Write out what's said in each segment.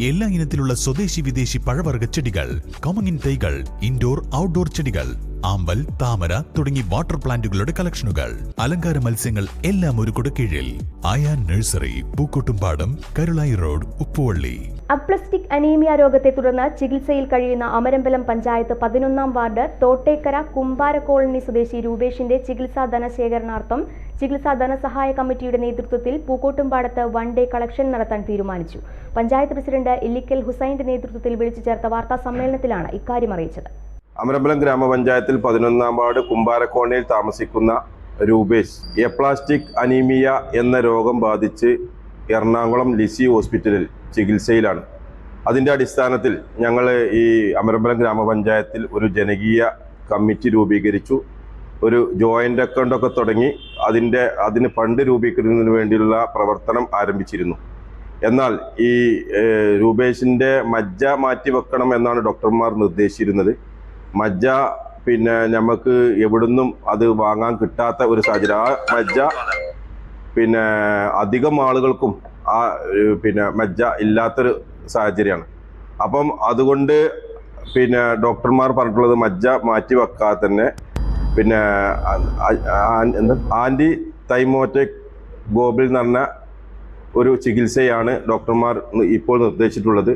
എല്ലാ ഇനത്തിലുള്ള സ്വദേശി വിദേശി പഴവർഗ ചെടികൾ കോമങ്ങിൻ തൈകൾ ഇൻഡോർ ഔട്ട്ഡോർ ചെടികൾ ആമ്പൽ താമര തുടങ്ങി വാട്ടർ പ്ലാന്റുകളുടെ കളക്ഷനുകൾ അലങ്കാര മത്സ്യങ്ങൾ എല്ലാം ഒരു കുടക്കീഴിൽ ആയാൻ nursery Pookkottumpadam Karulai road Uppuvalli. Aplastic anaemia രോഗത്തെ തുടർന്ന് ചികിത്സയിൽ കഴിയുന്ന അമരമ്പലം പഞ്ചായത്ത് പതിനൊന്നാം വാർഡ് തോട്ടേക്കര കുമ്പാര കോളനി സ്വദേശി രൂപേഷിന്റെ ചികിത്സാ ധനശേഖരണാർത്ഥം ചികിത്സാ ധനസഹായ കമ്മിറ്റിയുടെ നേതൃത്വത്തിൽ പൂക്കോട്ടുംപാടത്ത് വൺ ഡേ കളക്ഷൻ നടത്താൻ തീരുമാനിച്ചു. പഞ്ചായത്ത് പ്രസിഡന്റ് ഇല്ലിക്കൽ ഹുസൈന്റെ നേതൃത്വത്തിൽ വിളിച്ചു ചേർത്ത വാർത്താ സമ്മേളനത്തിലാണ് ഇക്കാര്യം അറിയിച്ചത്. അമരമ്പലം ഗ്രാമപഞ്ചായത്തിൽ പതിനൊന്നാം വാർഡ് കുമ്പാരക്കോണയിൽ താമസിക്കുന്ന രൂപേഷ് എപ്ലാസ്റ്റിക് അനീമിയ എന്ന രോഗം ബാധിച്ച് എറണാകുളം ലിസി ഹോസ്പിറ്റലിൽ ചികിത്സയിലാണ്. അതിന്റെ അടിസ്ഥാനത്തിൽ ഞങ്ങൾ ഈ അമരമ്പലം ഗ്രാമപഞ്ചായത്തിൽ ഒരു ജനകീയ കമ്മിറ്റി രൂപീകരിച്ചു. ഒരു ജോയിന്റ് അക്കൗണ്ട് ഒക്കെ തുടങ്ങി അതിന്റെ അതിന് ഫണ്ട് രൂപീകരിക്കുന്നതിന് വേണ്ടിയുള്ള പ്രവർത്തനം ആരംഭിച്ചിരുന്നു. എന്നാൽ ഈ രൂപേഷിന്റെ മജ്ജ മാറ്റി വെക്കണം എന്നാണ് ഡോക്ടർമാർ നിർദ്ദേശിച്ചിരുന്നത്. മജ്ജ പിന്നെ നമുക്ക് എവിടുന്നും അത് വാങ്ങാൻ കിട്ടാത്ത ഒരു സാഹചര്യം. ആ മജ്ജ പിന്നെ അധികം ആളുകൾക്കും ആ പിന്നെ മജ്ജ ഇല്ലാത്തൊരു സാഹചര്യമാണ്. അപ്പം അതുകൊണ്ട് പിന്നെ ഡോക്ടർമാർ പറഞ്ഞിട്ടുള്ളത് മജ്ജ മാറ്റി വെക്കാതെ തന്നെ പിന്നെ ആന്റി തൈമോറ്റിക് ഗോബിൾ എന്ന് പറഞ്ഞ ഒരു ചികിത്സയാണ് ഡോക്ടർമാർ ഇപ്പോൾ നിർദ്ദേശിച്ചിട്ടുള്ളത്.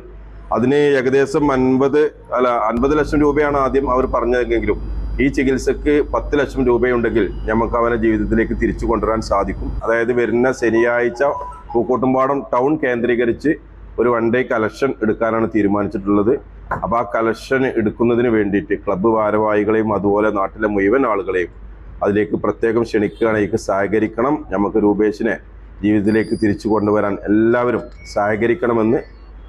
അതിന് ഏകദേശം അൻപത് അല്ല അൻപത് ലക്ഷം രൂപയാണ് ആദ്യം അവർ പറഞ്ഞതെങ്കിലും ഈ ചികിത്സക്ക് പത്ത് ലക്ഷം രൂപയുണ്ടെങ്കിൽ നമുക്ക് അവനെ ജീവിതത്തിലേക്ക് തിരിച്ചു കൊണ്ടുവരാൻ സാധിക്കും. അതായത് വരുന്ന ശനിയാഴ്ച പൂക്കോട്ടുംപാടം ടൗൺ കേന്ദ്രീകരിച്ച് ഒരു വൺ ഡേ കലക്ഷൻ എടുക്കാനാണ് തീരുമാനിച്ചിട്ടുള്ളത്. അപ്പോൾ ആ കലക്ഷൻ എടുക്കുന്നതിന് വേണ്ടിയിട്ട് ക്ലബ്ബ് ഭാരവാഹികളെയും അതുപോലെ നാട്ടിലെ മുഴുവൻ ആളുകളെയും അതിലേക്ക് പ്രത്യേകം ക്ഷണിക്കുകയാണെങ്കിൽ സഹകരിക്കണം. നമുക്ക് രൂപേഷിനെ ജീവിതത്തിലേക്ക് തിരിച്ചു കൊണ്ടുവരാൻ എല്ലാവരും സഹകരിക്കണമെന്ന്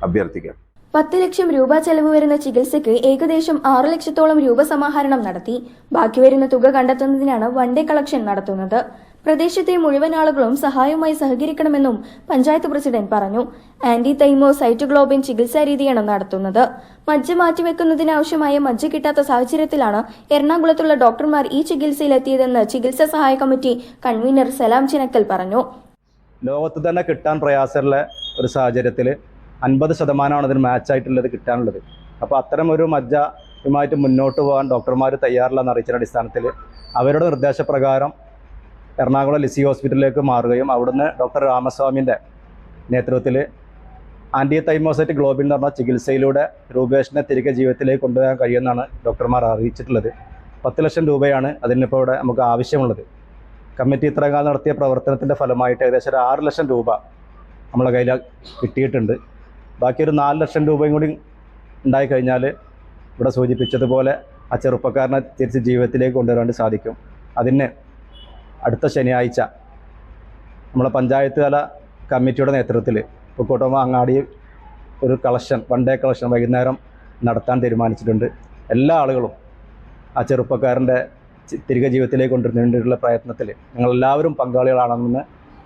അഭ്യർത്ഥിക്കാം. പത്ത് ലക്ഷം രൂപ ചെലവ് വരുന്ന ചികിത്സയ്ക്ക് ഏകദേശം ആറ് ലക്ഷത്തോളം രൂപ സമാഹരണം നടത്തി. ബാക്കി വരുന്ന തുക കണ്ടെത്തുന്നതിനാണ് വൺ ഡേ കളക്ഷൻ നടത്തുന്നത്. പ്രദേശത്തെ മുഴുവൻ ആളുകളും സഹായവുമായി സഹകരിക്കണമെന്നും പഞ്ചായത്ത് പ്രസിഡന്റ് പറഞ്ഞു. ആന്റി തൈമോ സൈറ്റുഗ്ലോബിൻ ചികിത്സാ രീതിയാണ് നടത്തുന്നത്. മജ്ജ മാറ്റിവെക്കുന്നതിനാവശ്യമായ മജ്ജ കിട്ടാത്ത സാഹചര്യത്തിലാണ് എറണാകുളത്തുള്ള ഡോക്ടർമാർ ഈ ചികിത്സയിലെത്തിയതെന്ന് ചികിത്സാ സഹായ കമ്മിറ്റി കൺവീനർ സലാം ചിനക്കൽ പറഞ്ഞു. ലോകത്ത് തന്നെ കിട്ടാൻ പ്രയാസമുള്ള ഒരു സാഹചര്യത്തിൽ അൻപത് ശതമാനമാണ് അതിന് മാച്ചായിട്ടുള്ളത് കിട്ടാനുള്ളത്. അപ്പോൾ അത്തരം ഒരു മജ്ജയുമായിട്ട് മുന്നോട്ട് പോകാൻ ഡോക്ടർമാർ തയ്യാറില്ലെന്ന് അറിയിച്ച അടിസ്ഥാനത്തിൽ അവരുടെ നിർദ്ദേശപ്രകാരം എറണാകുളം ലിസി ഹോസ്പിറ്റലിലേക്ക് മാറുകയും അവിടുന്ന് ഡോക്ടർ രാമസ്വാമിന്റെ നേതൃത്വത്തിൽ ആന്റി തൈമോസൈറ്റ് ഗ്ലോബിൻ എന്ന് പറഞ്ഞ ചികിത്സയിലൂടെ രൂപേഷിനെ തിരികെ ജീവിതത്തിലേക്ക് കൊണ്ടുവരാൻ കഴിയുമെന്നാണ് ഡോക്ടർമാർ അറിയിച്ചിട്ടുള്ളത്. പത്ത് ലക്ഷം രൂപയാണ് അതിനിപ്പോൾ ഇവിടെ നമുക്ക് ആവശ്യമുള്ളത്. കമ്മിറ്റി ഇത്ര കാലം നടത്തിയ പ്രവർത്തനത്തിന്റെ ഫലമായിട്ട് ഏകദേശം ഒരു ആറ് ലക്ഷം രൂപ നമ്മളെ കയ്യിൽ കിട്ടിയിട്ടുണ്ട്. ബാക്കി ഒരു നാല് ലക്ഷം രൂപയും കൂടി ഉണ്ടായി കഴിഞ്ഞാൽ ഇവിടെ സൂചിപ്പിച്ചതുപോലെ ആ ചെറുപ്പക്കാരനെ തിരിച്ച് ജീവിതത്തിലേക്ക് കൊണ്ടുവരാൻ സാധിക്കും. അതിന് അടുത്ത ശനിയാഴ്ച നമ്മളെ പഞ്ചായത്ത് തല കമ്മിറ്റിയുടെ നേതൃത്വത്തിൽ പൂക്കോട്ടമ്മ അങ്ങാടി ഒരു കളക്ഷൻ വൺ ഡേ കളക്ഷൻ വൈകുന്നേരം നടത്താൻ തീരുമാനിച്ചിട്ടുണ്ട്. എല്ലാ ആളുകളും ആ ചെറുപ്പക്കാരന്റെ തിരികെ ജീവിതത്തിലേക്ക് കൊണ്ടുവരുന്നതിനുള്ള പ്രയത്നത്തിൽ നിങ്ങളെല്ലാവരും പങ്കാളികളാണെന്ന്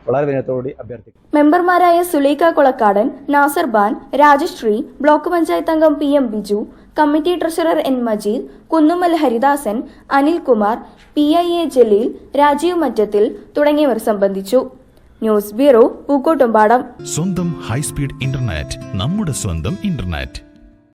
വളരെ വിനയത്തോടുകൂടി അഭ്യർത്ഥിക്കുന്നു. മെമ്പർമാരായ സുലൈഖ കൊളക്കാടൻ നാസർ ബാൻ രാജശ്രീ ബ്ലോക്ക് പഞ്ചായത്ത് അംഗം P M Biju committee treasurer N Majeed Kunnummal Haridasan Anilkumar P I A Jaleel Rajeev Mattathil തുടങ്ങിയവർ സംബന്ധിച്ചു. News bureau Pookkottumpadam. സ്വന്തം ഹൈസ്പീഡ് ഇന്റർനെറ്റ് നമ്മുടെ സ്വന്തം ഇന്റർനെറ്റ്.